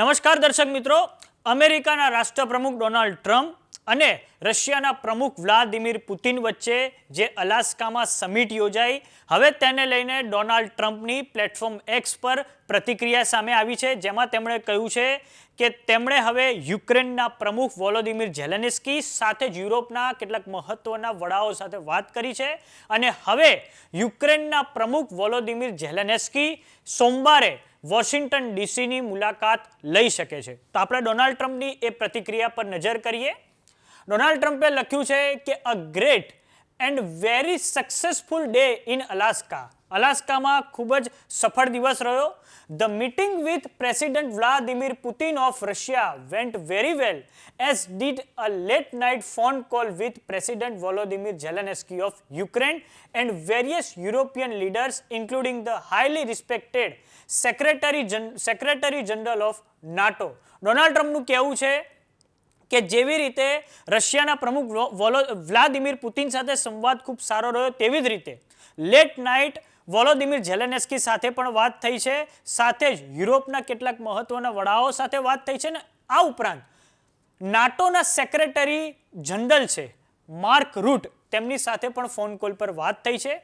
નમસ્કાર દર્શક મિત્રો. અમેરિકાના રાષ્ટ્રપ્રમુખ ડોનાલ્ડ ટ્રમ્પ અને રશિયાના પ્રમુખ વ્લાદિમીર પુતિન વચ્ચે જે અલાસ્કામાં સમિટ યોજાઈ, હવે તેને લઈને ડોનાલ્ડ ટ્રમ્પની પ્લેટફોર્મ એક્સ પર પ્રતિક્રિયા સામે આવી છે, જેમાં તેમણે કહ્યું છે કે તેમણે હવે યુક્રેનના પ્રમુખ વોલોદિમીર ઝેલેનિસ્કી સાથે જ યુરોપના કેટલાક મહત્વના વડાઓ સાથે વાત કરી છે અને હવે યુક્રેનના પ્રમુખ વોલોદિમીર ઝેલેનેસ્કી સોમવારે વોશિંગ્ટન ડીસીની મુલાકાત લઈ શકે છે. તો આપણે ડોનાલ્ડ ટ્રમ્પની એ પ્રતિક્રિયા પર નજર કરીએ. ડોનાલ્ડ ટ્રમ્પે લખ્યું છે કે, a great and very successful day in Alaska. અલાસ્કામાં ખૂબ જ સફળ દિવસ રહ્યો. The meeting with president Vladimir Putin of Russia went very well, as did a late night phone call with president Volodymyr Zelensky of Ukraine and various European leaders, including the highly respected secretary secretary general of NATO Donald ટ્રમ્પનું કહેવું છે કે જેવી રીતે રશિયાના પ્રમુખ Vladimir Putin સાથે સંવાદ ખૂબ સારો રહ્યો તેવી જ રીતે લેટ નાઇટ વોલોદિમીર ઝેલેનેસ્કી સાથે પણ વાત થઈ છે. સાથે જ યુરોપના કેટલાક મહત્વના વડાઓ સાથે વાત થઈ છે ને આ ઉપરાંત નાટોના સેક્રેટરી જનરલ છે માર્ક રૂટ તેમની સાથે પણ ફોન કોલ પર વાત થઈ છે.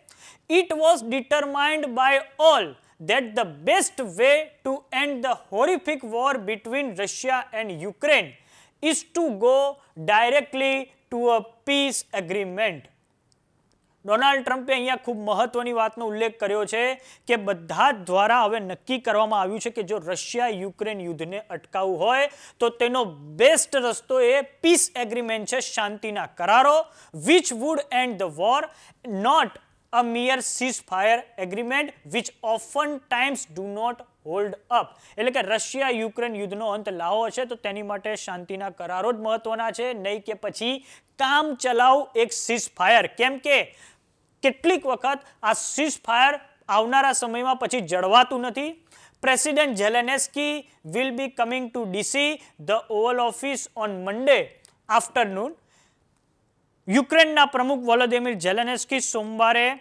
It was determined by all that the best way to end the horrific war between Russia and Ukraine is to go directly to a peace agreement. Donald ટ્રમ્પે અહીંયા ખૂબ મહત્વની વાતનો ઉલ્લેખ કર્યો છે કે બધા દ્વારા હવે નક્કી કરવામાં આવ્યું છે કે જો રશિયા યુક્રેન યુદ્ધને અટકાવવું હોય, તો તેનો બેસ્ટ રસ્તો એ પીસ એગ્રીમેન્ટ છે, શાંતિના કરારો which would end the war not a mere ceasefire agreement which often times do not hold up એટલે કે રશિયા યુક્રેન યુદ્ધનો અંત લાવો છે તો તેની માટે શાંતિના કરારો જ મહત્વના છે. નહીં કે પછી કામ ચલાવ એક ceasefire. કેમ કે કેટલીક વખત આ સીઝ ફાયર આવનારા સમયમાં પછી જળવાતું નથી. President Zelensky will be coming to DC the oval office on Monday afternoon યુક્રેનના પ્રમુખ વોલોદિમીર જેલેનેસ્કી સોમવારે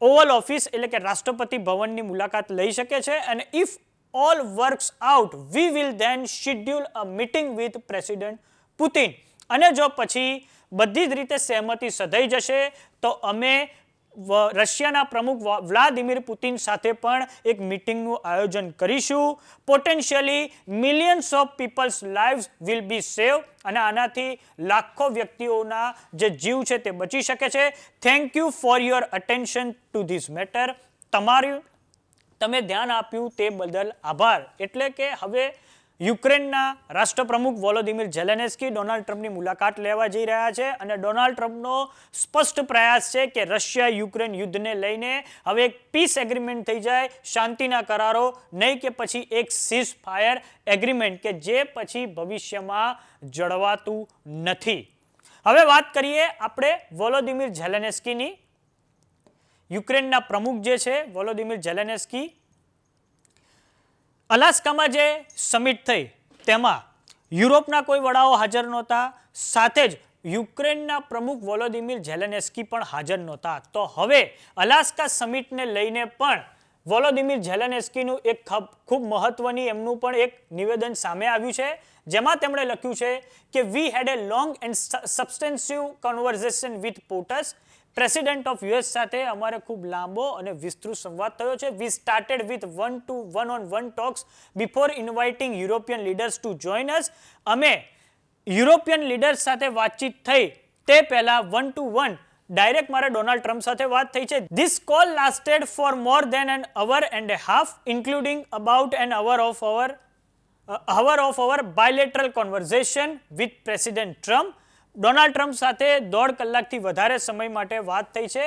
ઓવલ ઓફિસ એટલે કે રાષ્ટ્રપતિ ભવનની મુલાકાત લઈ શકે છે અને if all works out we will then schedule a meeting with president Putin અને જો પછી બધી જ રીતે સહેમતિ સધાઈ જશે, તો અમે રશિયાના પ્રમુખ વ્લાદિમીર પુતિન સાથે પણ એક મીટિંગનું આયોજન કરીશું. Potentially millions of people's lives will be save અને આનાથી લાખો વ્યક્તિઓના જે જીવ છે તે બચી શકે છે. Thank you for your attention to this matter તમારું, તમે ધ્યાન આપ્યું તે બદલ આભાર. એટલે કે હવે યુક્રેનના રાષ્ટ્રપ્રમુખ વોલોદિમીર ઝેલેનેસ્કી ડોનાલ્ડ ટ્રમ્પની મુલાકાત લેવા જઈ રહ્યા છે અને ડોનાલ્ડ ટ્રમ્પનો સ્પષ્ટ પ્રયાસ છે કે રશિયા યુક્રેન યુદ્ધને લઈને હવે એક પીસ એગ્રીમેન્ટ થઈ જાય, શાંતિના કરારો, નહીં કે પછી એક સીઝ ફાયર એગ્રીમેન્ટ કે જે પછી ભવિષ્યમાં જળવાતું નથી. હવે વાત કરીએ આપણે વોલોદિમીર ઝેલેનેસ્કીની. યુક્રેનના પ્રમુખ જે છે, વોલોદિમીર ઝેલેનેસ્કી અલાસ્કામાં જે સમિટ થઈ, તેમાં યુરોપના કોઈ વડાઓ હાજર નહોતા, સાથે જ યુક્રેનના પ્રમુખ વોલોદિમીર ઝેલેનેસ્કી પણ હાજર નહોતા. તો હવે અલાસ્કા સમિટને લઈને પણ વોલોદિમીર ઝેલેનેસ્કીનું એક ખબ- મહત્વની એમનું પણ એક નિવેદન સામે આવ્યું છે, જેમાં તેમણે લખ્યું છે કે we had a long and substantive conversation with POTUS president of US સાથે અમારે ખૂબ લાંબો અને વિસ્તૃત સંવાદ થયો છે. We started with one to one on one talks before inviting European leaders to join us અમે યુરોપિયન લીડર્સ સાથે વાતચીત થઈ. તે પહેલાં વન ટુ વન ડાયરેક્ટ મારે ડોનાલ્ડ ટ્રમ્પ સાથે વાત થઈ છે. This call lasted for more than an hour and a half including about an hour of hour hour of hour bilateral conversation with president Trump Donald Trump સાથે દોઢ કલાકથી વધારે સમય માટે વાત થઈ છે.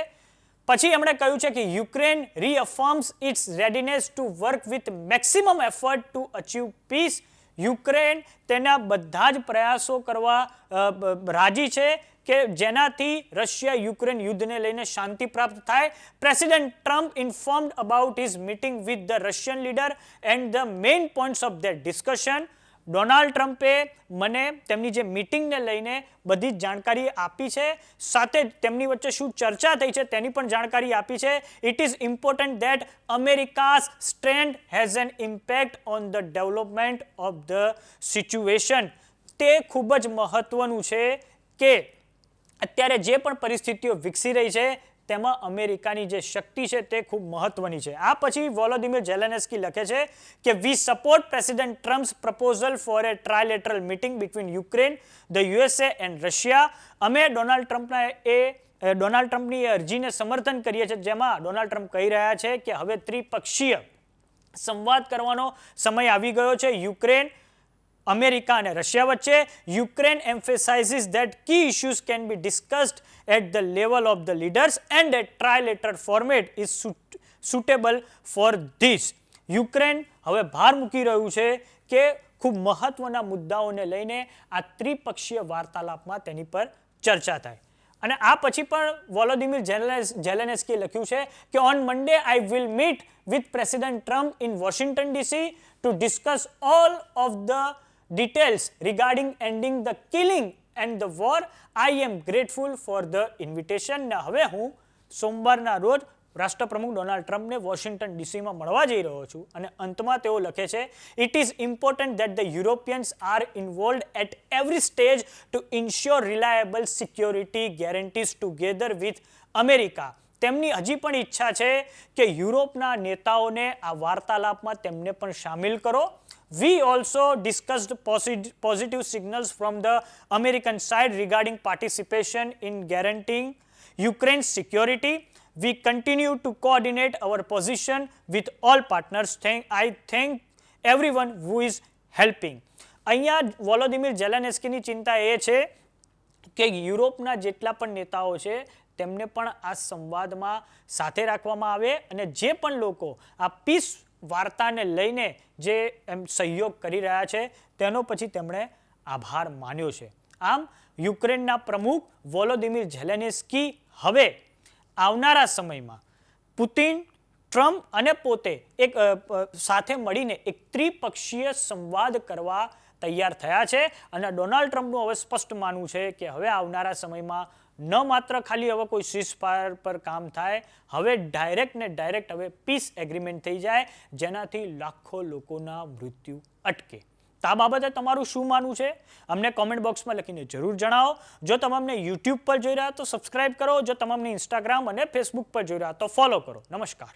પછી એમણે કહ્યું છે કે Ukraine reaffirms its readiness to work with maximum effort to achieve peace Ukraine તેના બધા જ પ્રયાસો કરવા રાજી છે કે જેનાથી રશિયા યુક્રેન યુદ્ધને લઈને શાંતિ પ્રાપ્ત થાય. President Trump informed about his meeting with the Russian leader and the main points of their discussion Donald ટ્રમ્પે મને તેમની જે મીટિંગને લઈને બધી જ જાણકારી આપી છે. સાથે તેમની વચ્ચે શું ચર્ચા થઈ છે તેની પણ જાણકારી આપી છે. It is important that America's stand has an impact on the development of the situation તે ખૂબ જ મહત્વનું છે કે અત્યારે જે પણ પરિસ્થિતિઓ વિકસી રહી છે તેમાં અમેરિકાની જે શક્તિ છે તે ખૂબ મહત્વની છે. આ પછી વોલોદિમીર જેલેનેસ્કી લખે છે કે we support president Trump's proposal for a trilateral meeting between Ukraine the USA and Russia અમે ડોનાલ્ડ ટ્રમ્પના એ ડોનાલ્ડ ટ્રમ્પની અરજીને સમર્થન કરીએ છીએ, જેમાં ડોનાલ્ડ ટ્રમ્પ કહી રહ્યા છે કે, હવે ત્રિપક્ષીય સંવાદ કરવાનો સમય આવી ગયો છે. યુક્રેન અમેરિકા અને રશિયા વચ્ચે Ukraine emphasizes that key issues can be discussed at the level of the leaders and a trilateral format is suitable for this Ukraine હવે ભાર મૂકી રહ્યું છે કે ખૂબ મહત્વના મુદ્દાઓને લઈને આ ત્રિપક્ષીય વાર્તાલાપમાં તેની પર ચર્ચા થાય. અને આ પછી પણ વોલોદિમીર જેલેનેસ, જેલેનેસ્કીએ લખ્યું છે કે on Monday I will meet with president Trump in Washington DC to discuss all of the details regarding ending the killing and the war. I am grateful for the invitation. ને હવે હું સોમવારના રોજ રાષ્ટ્રપ્રમુખ ડોનાલ્ડ ટ્રમ્પને Washington ડીસીમાં મળવા જઈ રહ્યો છું અને અંતમાં તેઓ લખે છે it is important that the Europeans are involved at every stage to ensure reliable security guarantees together with America તેમની હજી પણ ઈચ્છા છે કે યુરોપના નેતાઓને આ વાર્તાલાપમાં તેમને પણ સામેલ કરો We also discussed posit- positive signals from the American side regarding participation in guaranteeing Ukraine's security. We continue to coordinate our position with all partners. Thank, I thank everyone who is helping. અહીંયા વોલોદિમીર જેલેનેસ્કીની ચિંતા એ છે કે યુરોપના જેટલા પણ નેતાઓ છે તેમને પણ આ સંવાદમાં સાથે રાખવામાં આવે અને જે પણ લોકો આ પીસ વાર્તાને લઈને જે એમ સહયોગ કરી રહ્યા છે, તેનો પછી તેમણે આભાર માન્યો છે. આમ, યુક્રેનના પ્રમુખ વોલોદિમીર ઝેલેનેસ્કી હવે આવનારા સમયમાં પુતિન, ટ્રમ્પ અને પોતે એક સાથે મળીને એક ત્રિપક્ષીય સંવાદ કરવા તૈયાર થયા છે અને ડોનાલ્ડ ટ્રમ્પનું હવે સ્પષ્ટ માનવું છે કે હવે આવનારા સમયમાં ન માત્ર ખાલી હવે કોઈ સીઝ ફાયર પર કામ થાય, હવે ડાયરેક્ટ ને ડાયરેક્ટ હવે પીસ એગ્રીમેન્ટ થઈ જાય, જેનાથી લાખો લોકોના મૃત્યુ અટકે. તો આ બાબતે તમારું શું માનવું છે? અમને કોમેન્ટ બોક્સમાં લખીને જરૂર જણાવો. જો તમે યુટ્યુબ પર જોઈ રહ્યા તો સબસ્ક્રાઇબ કરો. જો તમે ઇન્સ્ટાગ્રામ અને ફેસબુક પર જોઈ રહ્યા તો ફોલો કરો. નમસ્કાર.